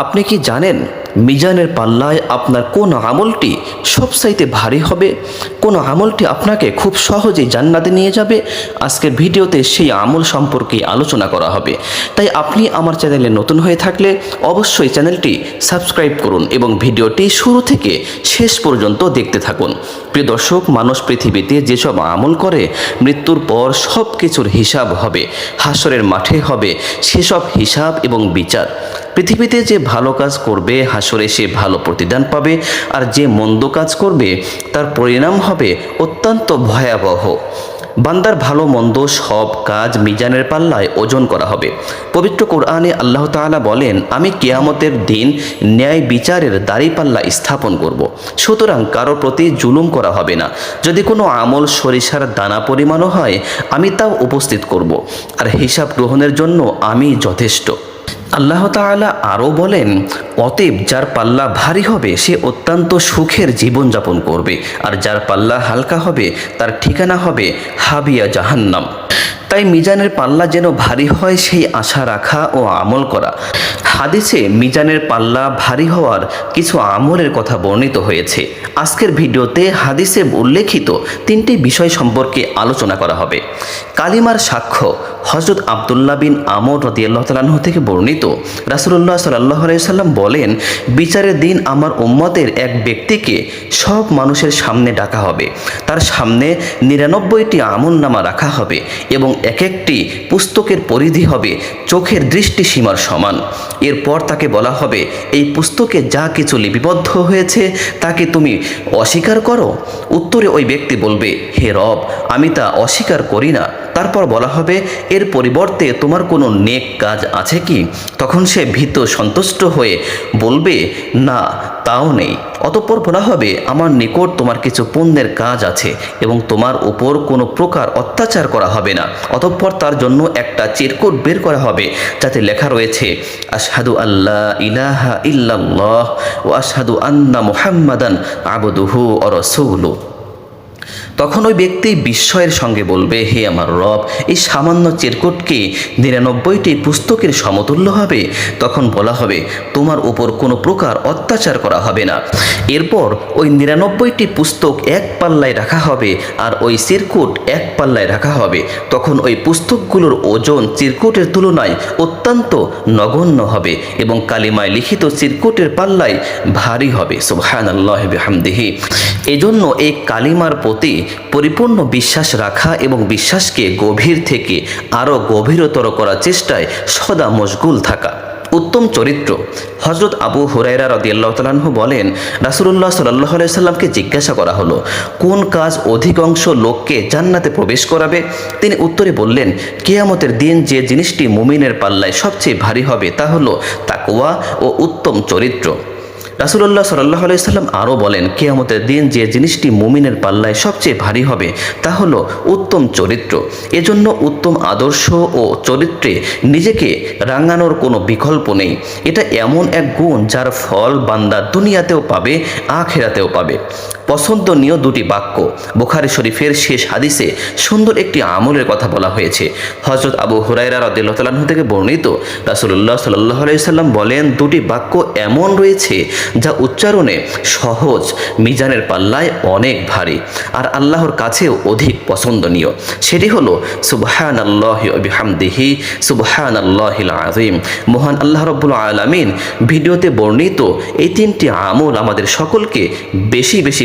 আপনি কি জানেন মিজানের পাল্লায় আপনার কোন আমলটি সবসাইতে ভারী হবে? কোন আমলটি আপনাকে খুব সহজেই জান্নাতে নিয়ে যাবে? আজকের ভিডিওতে সেই আমল সম্পর্কে আলোচনা করা হবে। তাই আপনি আমার চ্যানেলে নতুন হয়ে থাকলে অবশ্যই চ্যানেলটি সাবস্ক্রাইব করুন এবং ভিডিওটি শুরু থেকে শেষ পর্যন্ত দেখতে থাকুন। প্রিয় দর্শক, মানুষ পৃথিবীতে যেসব আমল করে, মৃত্যুর পর সব কিছুর হিসাব হবে, হাসরের মাঠে হবে, সেসব হিসাব এবং বিচার। পৃথিবীতে যে ভালো কাজ করবে, হাসরে সে ভালো প্রতিদান পাবে, আর যে মন্দ কাজ করবে, তার পরিণাম হবে অত্যন্ত ভয়াবহ বান্দার ভালো মন্দ সব কাজ মিজানের পাল্লায় ওজন করা হবে পবিত্র কোরআনে আল্লাহ তাআলা বলেন, আমি কেয়ামতের দিন ন্যায় বিচারের দাড়ি পাল্লা স্থাপন করব। সুতরাং কারও প্রতি জুলুম করা হবে না যদি কোনো আমল সরিষার দানা পরিমাণও হয়, আমি তাও উপস্থিত করব। আর হিসাব গ্রহণের জন্য আমি যথেষ্ট আল্লাহ তাআলা আরও বলেন, অতএব যার পাল্লা ভারী হবে, সে অত্যন্ত সুখের জীবনযাপন করবে, আর যার পাল্লা হালকা হবে, তার ঠিকানা হবে হাবিয়া জাহান্নাম। তাই মিজানের পাল্লা যেন ভারী হয়, সেই আশা রাখা ও আমল করা। হাদিসে মিজানের পাল্লা ভারী হওয়ার কিছু আমলের কথা বর্ণিত হয়েছে। আজকের ভিডিওতে হাদিসে উল্লেখিত তিনটি বিষয় সম্পর্কে আলোচনা করা হবে। কালিমার সাক্ষ্য হজরত আবদুল্লাহ বিন আমর রদিয়াল্লাহ তালাহ থেকে বর্ণিত রাসুল্লাহ সাল্লাহ সাল্লাম বলেন বিচারের দিন আমার উম্মতের এক ব্যক্তিকে সব মানুষের সামনে ডাকা হবে। তার সামনে নিরানব্বইটি আমল নামা রাখা হবে এবং এক একটি পুস্তকের পরিধি হবে চোখের দৃষ্টি সীমার সমান। এরপর তাকে বলা হবে, এই পুস্তকে যা কিছু লিপিবদ্ধ হয়েছে, তাকে তুমি অস্বীকার করো? উত্তরে ওই ব্যক্তি বলবে, হে রব, আমি তা অস্বীকার করি না। তারপর বলা হবে, এর পরিবর্তে তোমার কোনো নেক কাজ আছে কি? তখন সে ভীত সন্তুষ্ট হয়ে বলবে, না, তাও নেই। অতঃপর বলা হবে, আমার নিকট তোমার কিছু পুণ্যের কাজ আছে এবং তোমার উপর কোনো প্রকার অত্যাচার করা হবে না। অতঃপর তার জন্য একটা চিরকুট বের করা হবে, যাতে লেখা রয়েছে, আশহাদু আল্লাহ ইলাহা ইল্লাল্লাহ ও আশহাদু আন্না মুহাম্মাদান আবদুহু ও রসুলু তখন ওই ব্যক্তি বিস্ময়ের সঙ্গে বলবে, হে আমার রব, এই সামান্য চিরকুটকে নিরানব্বইটি পুস্তকের সমতুল্য হবে? তখন বলা হবে, তোমার উপর কোনো প্রকার অত্যাচার করা হবে না। এরপর ওই নিরানব্বইটি পুস্তক এক পাল্লায় রাখা হবে আর ওই চিরকুট এক পাল্লায় রাখা হবে। তখন ওই পুস্তকগুলোর ওজন চিরকুটের তুলনায় অত্যন্ত নগণ্য হবে এবং কালিমায় লিখিত চিরকুটের পাল্লায় ভারী হবে। সুবহান আল্লাহ হামদিহি এজন্য এই কালিমার প্রতি পরিপূর্ণ বিশ্বাস রাখা এবং বিশ্বাসকে গভীর থেকে আরও গভীরতর করার চেষ্টায় সদা মশগুল থাকা। উত্তম চরিত্র। হজরত আবু হুরাইরা রদিয়াল্লাহ তালাহু বলেন রাসুল্লাহ সাল্লাহ সাল্লামকে জিজ্ঞাসা করা হলো, কোন কাজ অধিকাংশ লোককে জান্নাতে প্রবেশ করাবে? তিনি উত্তরে বললেন, কেয়ামতের দিন যে জিনিসটি মুমিনের পাল্লায় সবচেয়ে ভারী হবে তা হলো তাকওয়া ও উত্তম চরিত্র। রাসুল্লাহ সাল্লাহ আলাইসাল্লাম আরও বলেন, কেয়ামতের দিন যে জিনিসটি মুমিনের পাল্লায় সবচেয়ে ভারী হবে, তা হলো উত্তম চরিত্র। এজন্য উত্তম আদর্শ ও চরিত্রে নিজেকে রাঙানোর কোনো বিকল্প নেই। এটা এমন এক গুণ যার ফল বান্দা দুনিয়াতেও পাবে, আখেরাতেও পাবে। পছন্দনীয় দুটি বাক্য। বুখারি শরীফের শেষ হাদিসে সুন্দর একটি আমলের কথা বলা হয়েছে। হজরত আবু হুরাইরা রদিল্লাহ থেকে বর্ণিত রাসুল্লাহ সাল্লাহ আলাইসাল্লাম বলেন, দুটি বাক্য এমন রয়েছে যা উচ্চারণে সহজ, মিজানের পাল্লায় অনেক ভারী, আর আল্লাহর কাছেও অধিক পছন্দনীয়। সেটি হলো সুবহান আল্লাহ বিহামদিহি সুবহান আল্লাহিল আজিম মহান আল্লাহ রব্বুল আলমিন ভিডিওতে বর্ণিত এই তিনটি আমল আমাদের সকলকে বেশি বেশি